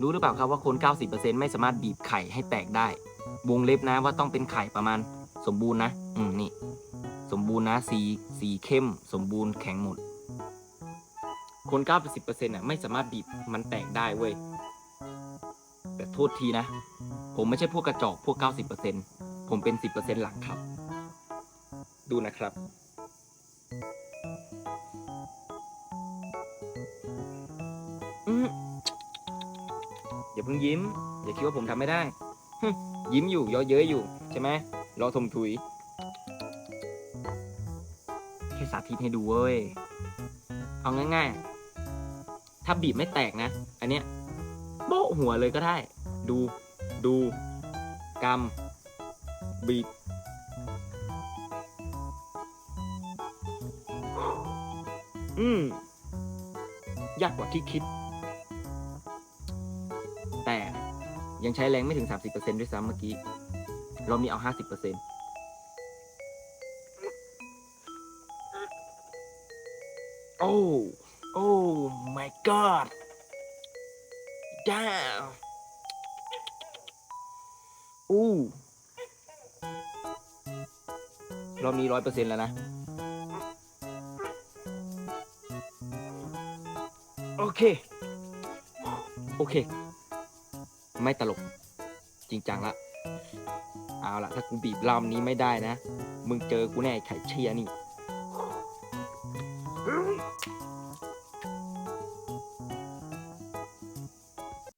รู้หรือเปล่าครับว่าคน 90%ไม่สามารถบีบไข่ให้แตกได้ วงเล็บนะว่าต้องเป็นไข่ประมาณสมบูรณ์นะ อืมนี่ สมบูรณ์นะสีสีเข้ม สมบูรณ์แข็งหมด คน 90%น่ะไม่สามารถบีบมันแตกได้เว้ย แต่โทษทีนะ ผมไม่ใช่พวกกระจอกพวก 90%ผมเป็น 10%หลังครับ ดูนะครับอืม อย่าเพิ่งยิ้ม อย่าคิดว่าผมทำไม่ได้ ยิ้มอยู่เยอะเย้ยอยู่ใช่ไหมรอทมถุย แค่สาธิตให้ดูเว้ย เอาง่ายๆ ถ้าบีบไม่แตกนะ อันเนี้ยโบะหัวเลยก็ได้ ดู ดูกำบีบอืม ยากกว่าที่คิด ยังใช้แรงไม่ถึง 30%ด้วยซ้ำเมื่อกี้ เรามีเอา 50%โอ้โอ้ my god damn อู้รอบนี้ร้อยเปอร์เซ็นต์แล้วนะ โอเค โอเค ไม่ตลก จริงจังละ เอาละถ้ากูบีบลำนี้ไม่ได้นะ มึงเจอกูแน่ไข่เชียนี่